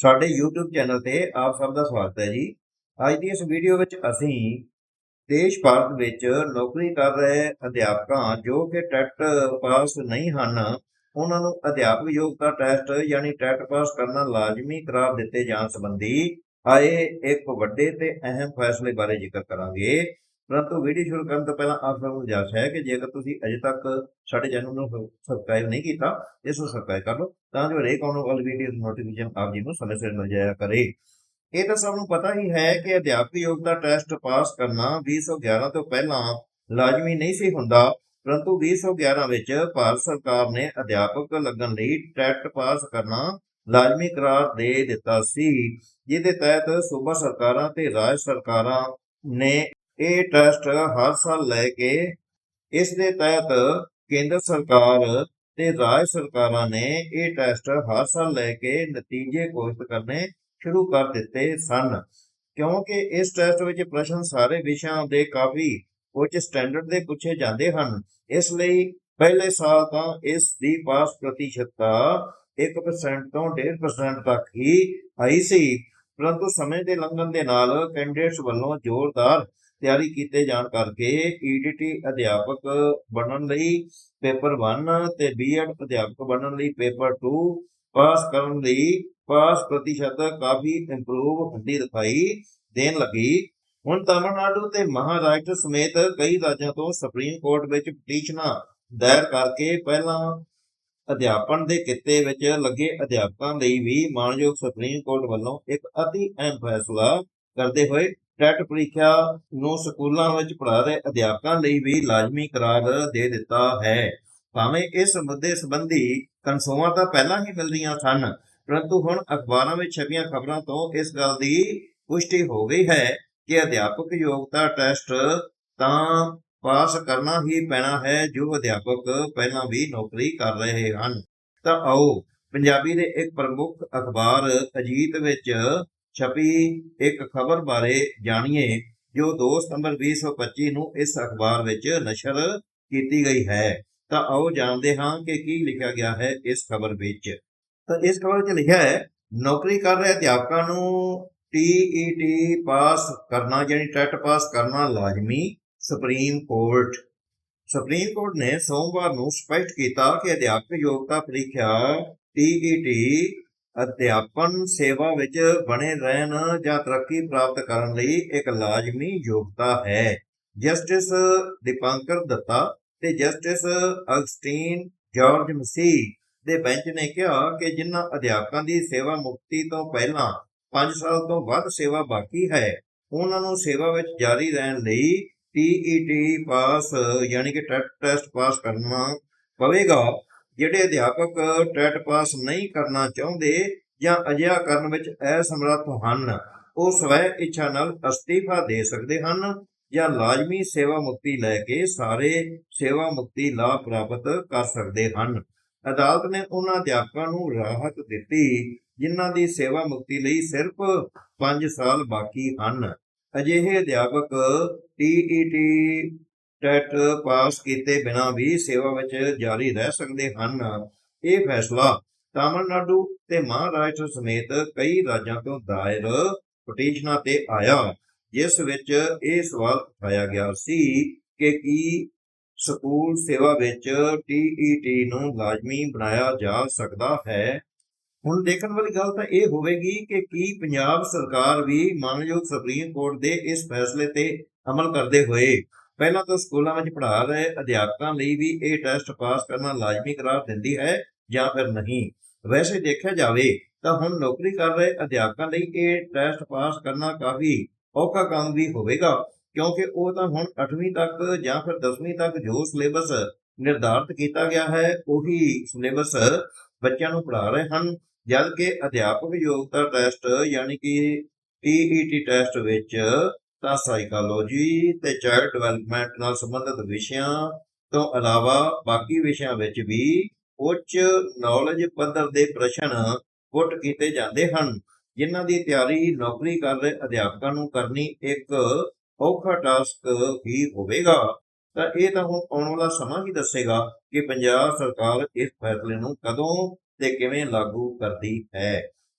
ਸਾਡੇ YouTube channel ਤੇ ਆਪ ਸਭ ਦਾ ਸਵਾਗਤ ਹੈ ਜੀ। ਅੱਜ ਦੀ ਇਸ ਵੀਡੀਓ ਵਿੱਚ ਅਸੀਂ ਦੇਸ਼ ਭਾਰਤ ਵਿੱਚ ਨੌਕਰੀ ਕਰ ਰਹੇ ਅਧਿਆਪਕਾਂ ਜੋ ਕਿ ਟੈਟ ਪਾਸ ਨਹੀਂ ਹਨ, ਉਹਨਾਂ ਨੂੰ ਅਧਿਆਪਕ ਯੋਗਤਾ ਟੈਸਟ ਯਾਨੀ ਟੈਟ ਪਾਸ ਕਰਨਾ ਲਾਜ਼ਮੀ ਕਰਾਰ ਦਿੱਤੇ ਜਾਣ ਸੰਬੰਧੀ ਆਏ ਇੱਕ ਵੱਡੇ ਤੇ ਅਹਿਮ ਫੈਸਲੇ ਬਾਰੇ ਜ਼ਿਕਰ ਕਰਾਂਗੇ। ਪਰੰਤੂ ਵੀਡੀਓ ਸ਼ੁਰੂ ਕਰਨ ਤੋਂ ਪਹਿਲਾਂ ਆਪ ਸਭ ਨੂੰ ਗੁਜ਼ਾਰਿਸ਼ ਹੈ ਕਿ ਜੇਕਰ ਤੁਸੀਂ ਅਜੇ ਤੱਕ ਸਾਡੇ ਚੈਨਲ ਨੂੰ ਸਬਸਕ੍ਰਾਈਬ ਨਹੀਂ ਕੀਤਾ, ਇਸ ਨੂੰ ਸਬਸਕ੍ਰਾਈਬ ਕਰ ਲਓ, ਤਾਂ ਜੋ ਹਰੇਕ ਆਉਣ ਵਾਲੀ ਵੀਡੀਓ ਦੀ ਨੋਟੀਫਿਕੇਸ਼ਨ ਆਪ ਜੀ ਨੂੰ ਸਮੇਂ ਸਿਰ ਮਿਲ ਜਾਇਆ ਕਰੇ। ਇਹ ਤਾਂ ਸਭ ਨੂੰ ਪਤਾ ਹੀ ਹੈ ਕਿ ਅਧਿਆਪਕ ਯੋਗਤਾ ਟੈਸਟ ਪਾਸ ਕਰਨਾ 2011 ਤੋਂ ਪਹਿਲਾਂ ਲਾਜ਼ਮੀ ਨਹੀਂ ਸੀ ਹੁੰਦਾ, ਪਰੰਤੂ 2011 ਵਿੱਚ ਭਾਰਤ ਸਰਕਾਰ ਨੇ ਅਧਿਆਪਕ ਲੱਗਣ ਲਈ ਟੈਟ ਪਾਸ ਕਰਨਾ ਲਾਜ਼ਮੀ ਕਰਾਰ ਦੇ ਦਿੱਤਾ ਸੀ, ਜਿਹਦੇ ਤਹਿਤ ਸੂਬਾ ਸਰਕਾਰਾਂ ਤੇ ਰਾਜ ਸਰਕਾਰਾਂ ਨੇ ਇਹ ਟੈਸਟ ਹਰ ਸਾਲ ਲੈ ਕੇ ਇਸ ਦੇ ਤਹਿਤ ਕੇਂਦਰ ਸਰਕਾਰ ਤੇ ਰਾਜ ਸਰਕਾਰਾਂ ਨੇ ਇਹ ਟੈਸਟ ਹਰ ਸਾਲ ਲੈ ਕੇ ਨਤੀਜੇ ਘੋਸ਼ਿਤ ਕਰਨੇ ਸ਼ੁਰੂ ਕਰ ਦਿੱਤੇ ਸਨ। ਕਿਉਂਕਿ ਇਸ ਟੈਸਟ ਵਿੱਚ ਪ੍ਰਸ਼ਨ ਸਾਰੇ ਵਿਸ਼ਿਆਂ ਦੇ ਕਾਫੀ ਉੱਚ ਸਟੈਂਡਰਡ ਦੇ ਪੁੱਛੇ ਜਾਂਦੇ ਹਨ। ਇਸ ਲਈ ਪਹਿਲੇ ਸਾਲ ਤਾਂ ਇਸ ਦੀ ਪਾਸ ਪ੍ਰਤੀਸ਼ਤਤਾ 1% ਤੋਂ 1.5% ਤੱਕ ਹੀ ਆਈ ਸੀ। ਪਰੰਤੂ ਸਮੇਂ ਦੇ ਲੰਘਣ ਦੇ ਨਾਲ ਕੈਂਡੀਡੇਟਸ ਵੱਲੋਂ ਜ਼ੋਰਦਾਰ ਤਿਆਰੀ ਕੀਤੇ ਜਾਣ ਕਰਕੇ ਈਡੀਟੀ ਅਧਿਆਪਕ ਬਣਨ ਲਈ ਪੇਪਰ 1 ਤੇ ਬੀਐਡ ਅਧਿਆਪਕ ਬਣਨ ਲਈ ਪੇਪਰ 2 ਪਾਸ ਕਰਨ ਲਈ ਪਾਸ ਪ੍ਰਤੀਸ਼ਤ ਕਾਫੀ ਇੰਪਰੂਵ ਹੁੰਦੀ ਦਿਖਾਈ ਦੇਣ ਲੱਗੀ। ਹੁਣ ਤਾਮਿਲਨਾਡੂ ਤੇ ਮਹਾਰਾਸ਼ਟਰ ਸਮੇਤ ਕਈ ਰਾਜਾਂ ਤੋਂ ਸੁਪਰੀਮ ਕੋਰਟ ਵਿੱਚ ਪਟੀਸ਼ਨਾਂ ਦਾਇਰ ਕਰਕੇ ਪਹਿਲਾਂ ਅਧਿਆਪਨ ਦੇ ਕਿੱਤੇ ਵਿੱਚ ਲੱਗੇ ਅਧਿਆਪਕਾਂ ਲਈ ਵੀ ਮਾਨਯੋਗ ਸੁਪਰੀਮ ਕੋਰਟ ਵੱਲੋਂ ਇੱਕ ਅਤੀ ਅਹਿਮ ਫੈਸਲਾ ਕਰਦੇ ਹੋਏ ਟੈਟ ਪ੍ਰੀਖਿਆ ਨੂੰ ਸਕੂਲਾਂ ਵਿੱਚ ਪੜ੍ਹਾ ਰਹੇ ਅਧਿਆਪਕਾਂ ਲਈ ਵੀ ਲਾਜ਼ਮੀ ਕਰਾਰ ਦੇ ਦਿੱਤਾ ਹੈ। ਭਾਵੇਂ ਇਸ ਮੁੱਦੇ ਸੰਬੰਧੀ ਕਨਸੋਆਂ ਤਾਂ ਪਹਿਲਾਂ ਹੀ ਮਿਲਦੀਆਂ ਸਨ, ਪਰੰਤੂ ਹੁਣ ਅਖਬਾਰਾਂ ਵਿੱਚ ਛਪੀਆਂ ਖਬਰਾਂ ਤੋਂ ਇਸ ਗੱਲ ਦੀ ਪੁਸ਼ਟੀ ਹੋ ਗਈ ਹੈ ਕਿ ਅਧਿਆਪਕ ਯੋਗਤਾ ਟੈਸਟ ਤਾਂ ਪਾਸ ਕਰਨਾ ਹੀ ਪੈਣਾ ਹੈ ਜੋ ਅਧਿਆਪਕ ਪਹਿਲਾਂ ਵੀ ਨੌਕਰੀ ਕਰ ਰਹੇ ਹਨ। ਤਾਂ ਆਓ, ਪੰਜਾਬੀ ਦੇ ਇੱਕ ਪ੍ਰਮੁੱਖ ਅਖਬਾਰ ਅਜੀਤ ਵਿੱਚ ਛਪੀ ਇੱਕ ਖਬਰ ਬਾਰੇ ਜਾਣੀਏ, ਜੋ 2 ਸਤੰਬਰ 2025 ਨੂੰ ਇਸ ਅਖਬਾਰ ਵਿੱਚ ਨਸ਼ਰ ਕੀਤੀ ਗਈ ਹੈ। ਤਾਂ ਆਓ ਜਾਣਦੇ ਹਾਂ ਕਿ ਕੀ ਲਿਖਿਆ ਗਿਆ ਹੈ ਇਸ ਖਬਰ ਵਿੱਚ। ਤਾਂ ਇਸ ਖਬਰ ਵਿੱਚ ਲਿਖਿਆ ਹੈ, ਨੌਕਰੀ ਕਰ ਰਹੇ ਅਧਿਆਪਕਾਂ ਨੂੰ ਟੀਈਟੀ ਪਾਸ ਕਰਨਾ ਯਾਨੀ ਟੈਟ ਪਾਸ ਕਰਨਾ ਲਾਜ਼ਮੀ ਸੁਪਰੀਮ ਕੋਰਟ। ਸੁਪਰੀਮ ਕੋਰਟ ਨੇ ਸੋਮਵਾਰ ਨੂੰ ਸਪਸ਼ਟ ਕੀਤਾ ਕਿ ਅਧਿਆਪਕ ਯੋਗਤਾ ਪ੍ਰੀਖਿਆ ਟੀਈਟੀ ਅਧਿਆਪਨ ਸੇਵਾ ਵਿੱਚ ਬਣੇ ਰਹਿਣ ਜਾਂ ਤਰੱਕੀ ਪ੍ਰਾਪਤ ਕਰਨ ਲਈ ਇੱਕ ਲਾਜ਼ਮੀ ਯੋਗਤਾ ਹੈ। ਜਸਟਿਸ ਦੀਪੰਕਰ ਦੱਤਾ ਤੇ ਜਸਟਿਸ ਅਗਸਟੀਨ ਜਾਰਜ ਮਸੀਹ ਦੇ ਬੈਂਚ ਨੇ ਕਿਹਾ ਕਿ ਜਿਨ੍ਹਾਂ ਅਧਿਆਪਕਾਂ ਦੀ ਸੇਵਾ ਮੁਕਤੀ ਤੋਂ ਪਹਿਲਾਂ 5 ਸਾਲ ਤੋਂ ਵੱਧ ਸੇਵਾ ਬਾਕੀ ਹੈ, ਉਹਨਾਂ ਨੂੰ ਸੇਵਾ ਵਿੱਚ ਜਾਰੀ ਰਹਿਣ ਲਈ ਟੀਈਟੀ ਪਾਸ ਯਾਨੀ ਕਿ ਟੈਟ ਟੈਸਟ ਪਾਸ ਕਰਨਾ ਪਵੇਗਾ। ਜਿਹੜੇ ਅਧਿਆਪਕ ਟੈਟ ਪਾਸ ਨਹੀਂ ਕਰਨਾ ਚਾਹੁੰਦੇ ਜਾਂ ਅਜਿਹਾ ਕਰਨ ਵਿੱਚ ਅਸਮਰੱਥ ਹਨ, ਉਹ ਸਵੈ ਇੱਛਾ ਨਾਲ ਅਸਤੀਫਾ ਦੇ ਸਕਦੇ ਹਨ ਜਾਂ ਲਾਜ਼ਮੀ ਸੇਵਾ ਮੁਕਤੀ ਲੈ ਕੇ ਸਾਰੇ ਸੇਵਾ ਮੁਕਤੀ ਲਾਭ ਪ੍ਰਾਪਤ ਕਰ ਸਕਦੇ ਹਨ। ਅਦਾਲਤ ਨੇ ਉਹਨਾਂ ਅਧਿਆਪਕਾਂ ਨੂੰ ਰਾਹਤ ਦਿੱਤੀ, ਜਿਨ੍ਹਾਂ ਦੀ ਸੇਵਾ ਮੁਕਤੀ ਲਈ ਸਿਰਫ 5 ਸਾਲ ਬਾਕੀ ਹਨ। ਅਜਿਹੇ ਅਧਿਆਪਕ ਟੀਈਟੀ ਟੈਟ ਪਾਸ ਕੀਤੇ ਬਿਨਾਂ ਵੀ ਸੇਵਾ ਵਿੱਚ ਜਾਰੀ ਰਹਿ ਸਕਦੇ ਹਨ। ਇਹ ਫੈਸਲਾ ਤਾਮਿਲਨਾਡੂ ਤੇ ਮਹਾਰਾਸ਼ਟਰ ਸਮੇਤ ਕਈ ਰਾਜਾਂ ਤੋਂ ਦਾਇਰ ਪਟੀਸ਼ਨਾਂ ਤੇ ਆਇਆ, ਜਿਸ ਵਿੱਚ ਇਹ ਸਵਾਲ ਉਠਾਇਆ ਗਿਆ ਸੀ ਕਿ ਕੀ ਸਕੂਲ ਸੇਵਾ ਵਿੱਚ ਟੀਈਟੀ ਨੂੰ ਲਾਜ਼ਮੀ ਬਣਾਇਆ ਜਾ ਸਕਦਾ ਹੈ। ਹੁਣ ਦੇਖਣ ਵਾਲੀ ਗੱਲ ਤਾਂ ਇਹ ਹੋਵੇਗੀ ਕਿ ਕੀ ਪੰਜਾਬ ਸਰਕਾਰ ਵੀ ਮਾਨਯੋਗ ਸੁਪਰੀਮ ਕੋਰਟ ਦੇ ਇਸ ਫੈਸਲੇ ਤੇ ਅਮਲ ਕਰਦੇ ਹੋਏ ਪਹਿਲਾਂ ਤੋਂ ਸਕੂਲਾਂ ਵਿੱਚ ਪੜ੍ਹਾ ਰਹੇ ਅਧਿਆਪਕਾਂ ਲਈ ਵੀ ਇਹ ਟੈਸਟ ਪਾਸ ਕਰਨਾ ਲਾਜ਼ਮੀ ਕਰਾਰ ਦਿੰਦੀ ਹੈ ਜਾਂ ਫਿਰ ਨਹੀਂ। ਵੈਸੇ ਦੇਖਿਆ ਜਾਵੇ ਤਾਂ ਹੁਣ ਨੌਕਰੀ ਕਰ ਰਹੇ ਅਧਿਆਪਕਾਂ ਲਈ ਇਹ ਟੈਸਟ ਪਾਸ ਕਰਨਾ ਕਾਫੀ ਔਖਾ ਕੰਮ ਵੀ ਹੋਵੇਗਾ, ਕਿਉਂਕਿ ਉਹ ਤਾਂ ਹੁਣ 8ਵੀਂ ਤੱਕ ਜਾਂ ਫਿਰ 10ਵੀਂ ਤੱਕ ਜੋ ਸਿਲੇਬਸ ਨਿਰਧਾਰਤ ਕੀਤਾ ਗਿਆ ਹੈ, ਉਹੀ ਸਿਲੇਬਸ ਬੱਚਿਆਂ ਨੂੰ ਪੜ੍ਹਾ ਰਹੇ ਹਨ। ਜਦ ਕਿ ਅਧਿਆਪਕ ਯੋਗਤਾ ਟੈਸਟ ਯਾਨੀ ਕਿ ਟੀਈਟੀ ਟੈਸਟ ਵਿੱਚ ਤਾਂ ਸਾਈਕੋਲੋਜੀ ਤੇ ਚਾਈਲਡ ਡਿਵੈਲਪਮੈਂਟ ਨਾਲ ਸੰਬੰਧਿਤ ਵਿਸ਼ਿਆਂ ਤੋਂ ਇਲਾਵਾ ਬਾਕੀ ਵਿਸ਼ਿਆਂ ਵਿੱਚ ਵੀ ਉੱਚ ਨੌਲੇਜ ਪੱਧਰ ਦੇ ਪ੍ਰਸ਼ਨ ਪੁੱਟ ਕੀਤੇ ਜਾਂਦੇ ਹਨ, ਜਿਨ੍ਹਾਂ ਦੀ ਤਿਆਰੀ ਨੌਕਰੀ ਕਰ ਰਹੇ ਅਧਿਆਪਕਾਂ ਨੂੰ ਕਰਨੀ ਇੱਕ ਔਖਾ ਟਾਸਕ ਹੀ ਹੋਵੇਗਾ। ਤਾਂ ਇਹ ਤਾਂ ਹੁਣ ਆਉਣ ਵਾਲਾ ਸਮਾਂ ਹੀ ਦੱਸੇਗਾ ਕਿ ਪੰਜਾਬ ਸਰਕਾਰ ਇਸ ਫੈਸਲੇ ਨੂੰ ਕਦੋਂ ਤੇ ਕਿਵੇਂ ਲਾਗੂ ਕਰਦੀ ਹੈ।